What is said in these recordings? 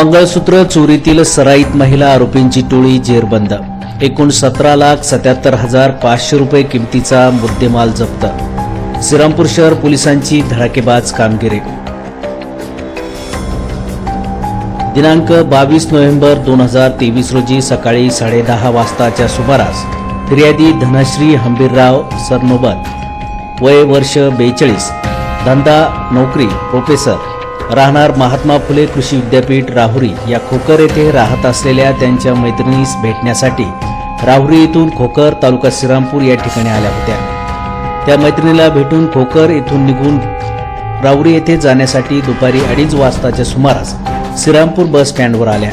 मंगळसूत्र चोरीतील सराईत महिला आरोपींची टोळी जेरबंद. एकूण सतरा लाख सत्याहत्तर हजार पाचशे रुपये किमतीचा मुद्देमाल जप्त. श्रीरामपूर शहर पोलिसांची धडाकेबाज कामगिरी. दिनांक बावीस नोव्हेंबर दोन हजार तेवीस रोजी सकाळी साडेदहा वाजताच्या सुमारास फिर्यादी धनश्री हंबीरराव सरनोबत वय वर्ष बेचाळीस धंदा नोकरी प्रोफेसर राहणार महात्मा फुले कृषी विद्यापीठ राहुरी या खोकर येथे राहत असलेल्या त्यांच्या मैत्रिणीस भेटण्यासाठी राहुरी येथून खोकर तालुका श्रीरामपूर या ठिकाणी आल्या होत्या. त्या मैत्रिणीला भेटून खोकर येथून निघून राहुरी येथे जाण्यासाठी दुपारी अडीच वाजताच्या सुमारास श्रीरामपूर बस स्टँडवर आल्या.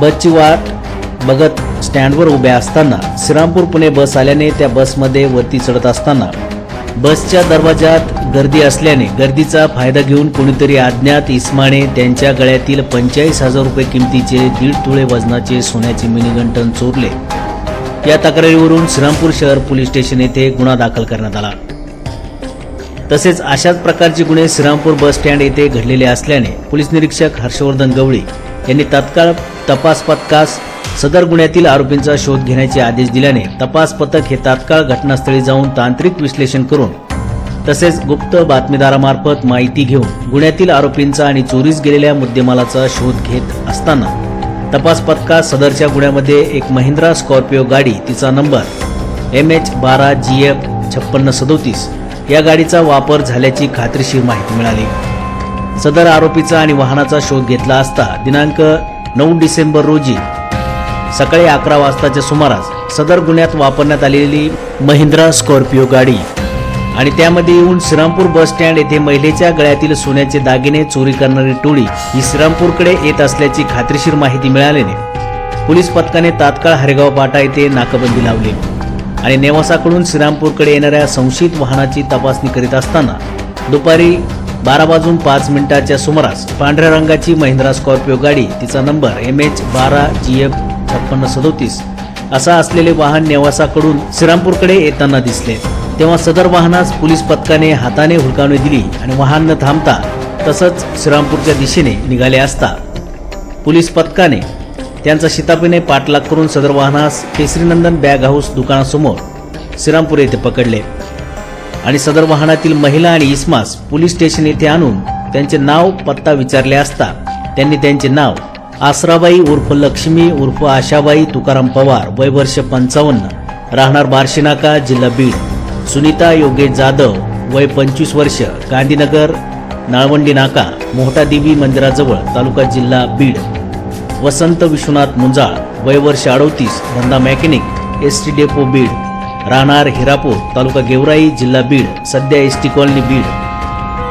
बसची वाट बघत स्टँडवर उभ्या असताना श्रीरामपूर पुणे बस आल्याने त्या बसमध्ये वरती चढत असताना बसच्या दरवाजात गर्दी असल्याने गर्दीचा फायदा घेऊन कोणीतरी अज्ञात इस्माने त्यांच्या गळ्यातील पंचेचाळीस हजार रुपये किमतीचे दीड तुळे वजनाचे सोन्याचे मिनीगंटन चोरले. या तक्रारीवरून श्रीरामपूर शहर पोलीस स्टेशन येथे गुन्हा दाखल करण्यात आला. तसेच अशाच प्रकारचे गुन्हे श्रीरामपूर बस स्टँड येथे घडलेले असल्याने पोलीस निरीक्षक हर्षवर्धन गवळी यांनी तत्काळ तपास पथकास सदर गुन्ह्यातील आरोपींचा शोध घेण्याचे आदेश दिल्याने तपास पथक हे तात्काळ घटनास्थळी जाऊन तांत्रिक विश्लेषण करून तसेच गुप्त बातमीदारामार्फत माहिती घेऊन गुन्ह्यातील आरोपींचा आणि चोरीस गेलेल्या मुद्देमालाचा शोध घेत असताना तपास पथकात सदरच्या गुन्ह्यामध्ये एक महिंद्रा स्कॉर्पिओ गाडी तिचा नंबर एम एच बारा जी एफ छप्पन्न सदोतीस या गाडीचा वापर झाल्याची खात्रीशीर माहिती मिळाली. सदर आरोपीचा आणि वाहनाचा शोध घेतला असता दिनांक नऊ डिसेंबर रोजी सकाळी अकरा वाजताच्या सुमारास सदर गुन्ह्यात वापरण्यात आलेली महिंद्रा स्कॉर्पिओ गाडी आणि त्यामध्ये येऊन श्रीरामपूर बस स्टँड येथे महिलेच्या गळ्यातील सोन्याचे दागिने चोरी करणारी टोळी ही श्रीरामपूरकडे येत असल्याची खात्रीशीर माहिती मिळाल्याने पोलीस पथकाने तात्काळ हरेगाव पाटा येथे नाकाबंदी लावली. आणि नेवासाकडून श्रीरामपूरकडे येणाऱ्या संशयित वाहनाची तपासणी करीत असताना दुपारी बारा वाजून पाच मिनिटाच्या सुमारास पांढऱ्या रंगाची महिंद्रा स्कॉर्पिओ गाडी तिचा नंबर एम एच बारा जी एफ छप्पन्न सदोतीस असा असलेले वाहन नेवासाकडून श्रीरामपूरकडे येताना दिसले. तेव्हा सदर वाहनास पोलीस पथकाने हाताने हुलकावणी दिली आणि वाहन न थांबता तसंच श्रीरामपूरच्या दिशेने निघाले असता. पोलीस पथकाने त्यांचा शितापीने पाठलाग करून सदर वाहनास केसरीनंदन बॅग हाऊस दुकानासमोर श्रीरामपूर येथे पकडले. आणि सदर वाहनातील महिला आणि इस्मास पोलीस स्टेशन येथे आणून त्यांचे नाव पत्ता विचारले असता त्यांनी त्यांचे नाव आसराबाई उर्फ लक्ष्मी उर्फ आशाबाई तुकाराम पवार वय वर्ष पंचावन्न राहणार बार्शीनाका जिल्हा बीड. सुनीता योगेश जाधव वय पंचवीस वर्ष गांधीनगर नाळवंडी नाका मोहटा देवी मंदिराजवळ तालुका जिल्हा बीड. वसंत विश्वनाथ मुंजाळ वय वर्ष अडोतीस धंदा mechanic S T depot Beed. राहणार हिरापूर तालुका गेवराई जिल्हा बीड सध्या S T colony Beed.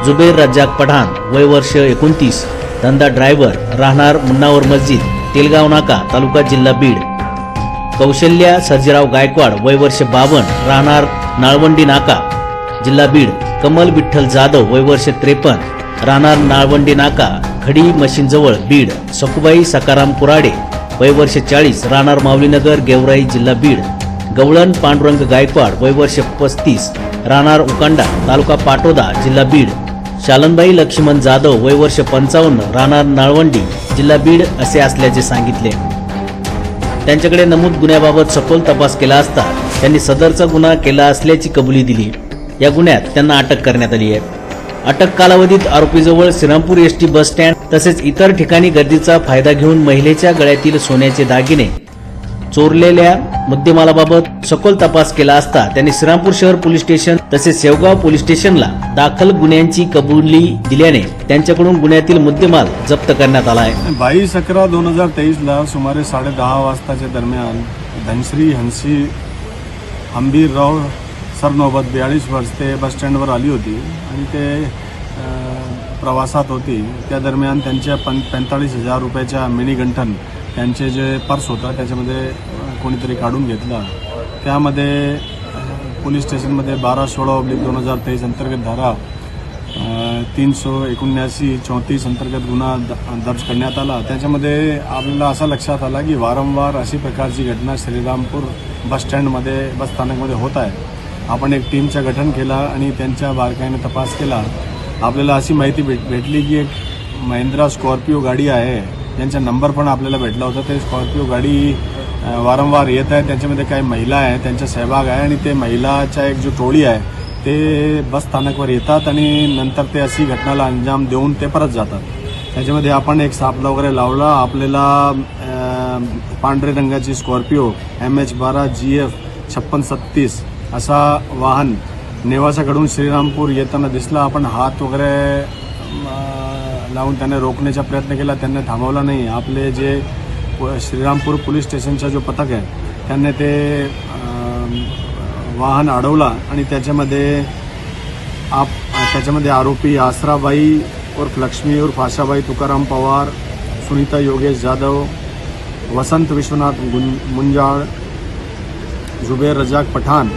Zuber Razzak Pathan वय वर्ष एकोणतीस धंदा ड्रायव्हर राहणार मुन्नावर मस्जिद तेलगाव नाका तालुका जिल्हा बीड. कौशल्या सर्जीराव गायकवाड वय वर्ष बावन्न राहणार नाळवंडी नाका जिल्हा बीड कमल विठ्ठल जाधव वय वर्ष त्रेपन्न राहणार नाळवंडी नाका खडी मशीनजवळ बीड सकुबाई सकाराम कुराडे वय वर्ष चाळीस राहणार माऊलीनगर गेवराई जिल्हा बीड गवळण पांडुरंग गायकवाड वय वर्ष पस्तीस राहणार उकांडा तालुका पाटोदा जिल्हा बीड शालनबाई लक्ष्मण जाधव वय वर्ष पंचावन्न राहणार नाळवंडी जिल्हा बीड असे असल्याचे सांगितले. त्यांच्याकडे नमूद गुन्ह्याबाबत सखोल तपास केला असता त्यांनी सदरचा गुन्हा केला असल्याची कबुली दिली. या गुन्ह्यात त्यांना अटक करण्यात आली आहे. अटक कालावधीत आरोपीजवळ Shrirampur S T bus stand तसेच इतर ठिकाणी गर्दीचा फायदा घेऊन महिलेच्या गळ्यातील सोन्याचे दागिने चोरलेल्या मुद्देमालाबाबत सखोल तपास केला असता त्यांनी श्रीरामपूर शहर पोलीस स्टेशन तसेच शेवगाव पोलीस स्टेशनला दाखल गुन्ह्यांची कबुली दिल्याने त्यांच्याकडून गुन्ह्यातील मुद्देमाल जप्त करण्यात आला आहे. बावीस अकरा दोन हजार तेवीसला सुमारे साडे दहा वाजताच्या दरम्यान धनश्री हंसी हंबीरराव सरनोबत बियाळीस वर्ष ते बस स्टँडवर आली होती आणि ते प्रवासात होती. त्या दरम्यान त्यांच्या पं पंचेचाळीस हजार रुपयाच्या मिनी गंठन त्यांचे जे पर्स होता त्याच्यामध्ये कोणीतरी काढून घेतला. त्यामध्ये पोलीस स्टेशनमध्ये बारा सोळा ऑब्लिक दोन हजार तेवीस अंतर्गत धारा तीन सौ एकोणऐंशी चौतीस अंतर्गत गुन्हा द- दर्ज करण्यात आला. त्याच्यामध्ये आपल्याला असा लक्षात आला की वारंवार अशी प्रकारची घटना श्रीरामपूर बस स्टँडमध्ये बस स्थानकमध्ये होत आहे. आपण एक टीमचं गठन केला आणि त्यांच्या बारकाईने तपास केला. आपल्याला अशी माहिती भेट भेटली की एक महिंद्रा स्कॉर्पिओ गाडी आहे. त्यांचा नंबर पण आपल्याला भेटला होता. ते स्कॉर्पिओ गाडी वारंवार येत आहे. त्याच्यामध्ये काही महिला आहे. त्यांचा सहभाग आहे आणि ते महिलाच्या एक जो टोळी आहे ते बस स्थानकवर येतात आणि नंतर ते अशी घटनाला अंजाम देऊन ते परत जातात. त्याच्यामध्ये आपण एक सापला वगैरे लावला. आपल्याला पांढरे रंगाची स्कॉर्पिओ एम एच बारा जी एफ छप्पन सत्तीस असा वाहन नेवासाकडून श्रीरामपूर येताना दिसला. आपण हात वगैरे लावून त्याने रोखण्याचा प्रयत्न केला. त्यांनी थांबवला नाही. आपले जे श्रीरामपूर पोलीस स्टेशनचा जो पथक आहे त्यांनी ते वाहन अडवला आणि त्याच्यामध्ये आप त्याच्यामध्ये आरोपी आसराबाई उर्फ लक्ष्मी उर्फ आशाबाई तुकाराम पवार सुनीता योगेश जाधव वसंत विश्वनाथ गुं मुंजाळ जुबेर रजाक पठाण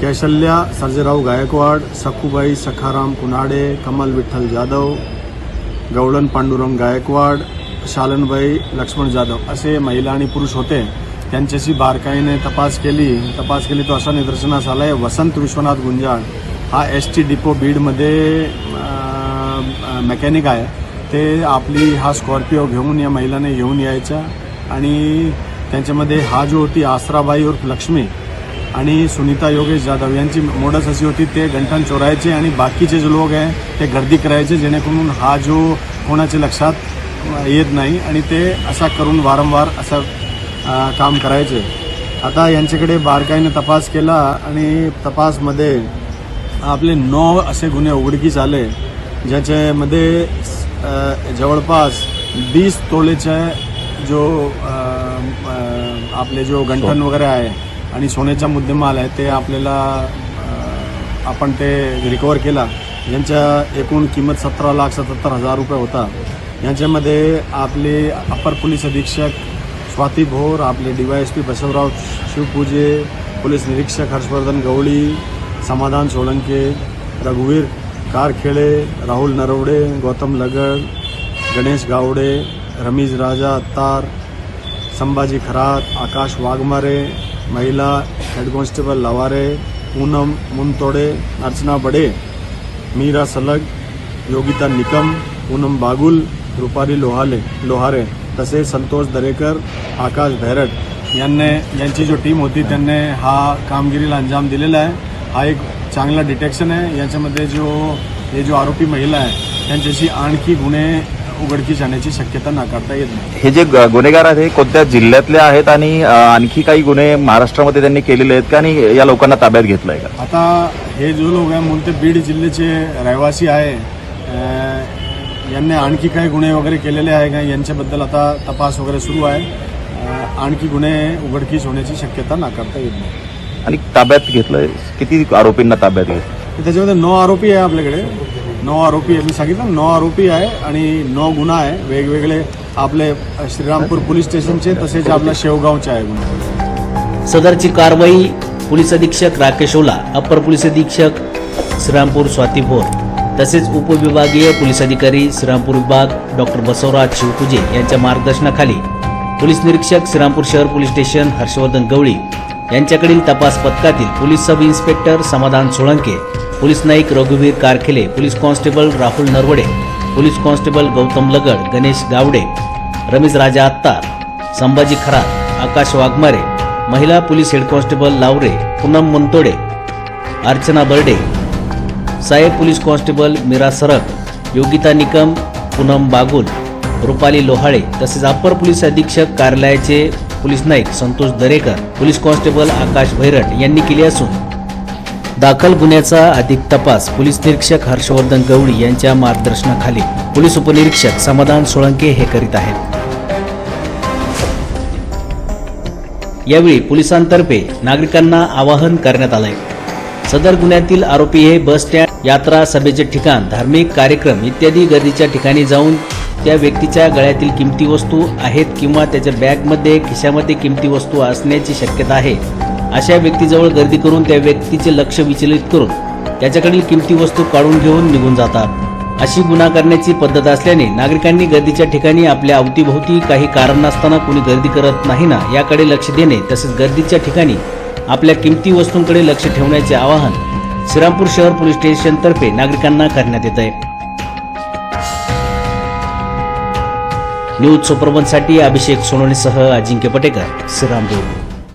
कैशल्या सर्जेराव गायकवाड सखूबाई सखाराम कुनाडे कमल विठ्ठल जाधव गवळण पांडुरंग गायकवाड शालनबाई लक्ष्मण जाधव असे महिला आणि पुरुष होते. त्यांच्याशी बारकाईने तपास केली. तपास केली तो असा निदर्शनास आला आहे वसंत विश्वनाथ गुंजाळ हा एस टी डिपो बीडमध्ये मेकॅनिक आहे. ते आपली हा स्कॉर्पिओ घेऊन या महिलाने घेऊन यायच्या आणि त्यांच्यामध्ये हा जो होती आसराबाई उर्फ लक्ष्मी आणि सुनीता योगेश जाधव यांची मोडस अशी होती ते गंठण चोरायचे आणि बाकीचे जे लोक आहे ते गर्दी करायचे जेणेकरून हा जो कोणाच्या लक्षात येत नाही आणि ते असा करून वारंवार असं काम करायचे. आता यांच्याकडे बारकाईने तपास केला आणि तपासमध्ये आपले नऊ असे गुन्हे उघडकीस आले ज्याच्यामध्ये जवळपास वीस तोळेचे जो आपले जो गंठन वगैरे आहे आणि सोन्याचा मुद्देमाल आहे ते आपल्याला आपण ते रिकवर केला. यांच्या एकूण किंमत सतरा लाख सत्याहत्तर हजार रुपये होता. यांच्यामध्ये आपले अपर पोलीस अधीक्षक स्वाती भोर आपले D Y S P Basavrao Shivpuje police निरीक्षक हर्षवर्धन गवळी समाधान सोळंके रघुवीर कारखेडे राहुल नरवडे गौतम लगड गणेश गावडे रमीज राजा अत्तार संभाजी खरात आकाश वाघमारे महिला हेड कॉन्स्टेबल लवारे पूनम मुनतोडे अर्चना बडे मीरा सलग योगिता निकम पूनम बागुल रुपारी लोहाले लोहारे तसेच संतोष दरेकर आकाश भैरट यांनी यांची जो टीम होती त्यांनी हा कामगिरीला अंजाम दिलेला आहे. हा एक चांगला डिटेक्शन आहे. याच्यामध्ये जो हे जो आरोपी महिला आहे त्यांच्याशी आणखी गुन्हे उघडकीस आणण्याची शक्यता नाकारता येत नाही. हे जे गुन्हेगार आहेत हे कोणत्या जिल्ह्यातले आहेत आणि आणखी काही गुन्हे महाराष्ट्रामध्ये त्यांनी केलेले आहेत का? आणि या लोकांना ताब्यात घेतलंय का? आता हे जो लोक आहे मूलते बीड जिल्ह्याचे रहिवासी आहे यांनी आणखी काही गुन्हे वगैरे केलेले आहे का? यांच्याबद्दल आता तपास वगैरे सुरू आहे. आणखी गुन्हे उघडकीस होण्याची शक्यता नाकारता येत नाही. आणि ताब्यात घेतलंय? किती आरोपींना ताब्यात घेतलं त्याच्यामध्ये नऊ आरोपी आहे आपल्याकडे. नऊ आरोपी आहे. मी सांगितलं नऊ आरोपी आहे आणि नऊ गुन्हा आहे. वेगवेगळे आपले श्रीरामपूर पोलीस स्टेशनचे तसेच आपल्या शेवगावचे आहे गुन्हा. सदरची कारवाई पोलीस अधीक्षक राकेश ओला अप्पर पोलीस अधीक्षक श्रीरामपूर स्वाती भोर तसेच उपविभागीय पोलीस अधिकारी श्रीरामपूर विभाग डॉक्टर बसवराज शिवपुजे यांच्या मार्गदर्शनाखाली पोलीस निरीक्षक श्रीरामपूर शहर पोलीस स्टेशन हर्षवर्धन गवळी यांच्याकडील तपास पथकातील पोलीस सब इन्स्पेक्टर समाधान सोळंके पोलीस नाईक रघुवीर Karkhele police constable Rahul Narwade police constable Gautam Lagad Ganesh Gawade Ramesh Raja Attar Sambhaji Kharat Akash Waghmare महिला police head constable Lavre Poonam Muntode Archana Barde साहेब police constable Meera Sarak Yogita Nikam Poonam Bagul Rupali लोहाळे तसेच upper police अधीक्षक कार्यालयाचे police नाईक Santosh Darekar police constable Akash Bhairat यांनी केली असून दाखल गुन्ह्याचा अधिक तपास पोलीस निरीक्षक हर्षवर्धन गवळी यांच्या मार्गदर्शनाखाली. पोलीस उपनिरीक्षक समाधान सोळंके हे करीत आहेत. यावेळी पोलिसांतर्फे नागरिकांना आवाहन करण्यात आलंय. सदर गुन्ह्यातील आरोपी हे बस स्टँड यात्रा सभेचे ठिकाण धार्मिक कार्यक्रम इत्यादी गर्दीच्या ठिकाणी जाऊन त्या व्यक्तीच्या गळ्यातील किमती वस्तू आहेत किंवा त्याच्या बॅगमध्ये खिशामध्ये किमती वस्तू असण्याची शक्यता आहे. अशा व्यक्तीजवळ गर्दी करून त्या व्यक्तीचे लक्ष विचलित करून त्याच्याकडील किमती वस्तू काढून घेऊन निघून जातात. अशी गुन्हा करण्याची पद्धत असल्याने नागरिकांनी गर्दीच्या ठिकाणी आपल्या अवतीभोवती काही कारण नसताना कोणी गर्दी करत नाही ना याकडे लक्ष देणे तसेच गर्दीच्या ठिकाणी आपल्या किमती वस्तूंकडे लक्ष ठेवण्याचे आवाहन श्रीरामपूर शहर पोलीस स्टेशनतर्फे नागरिकांना करण्यात येत आहे न्यूज सुपरबनसाठी अभिषेक सोनवणेसह अजिंक्य पटेकर श्रीरामपूर.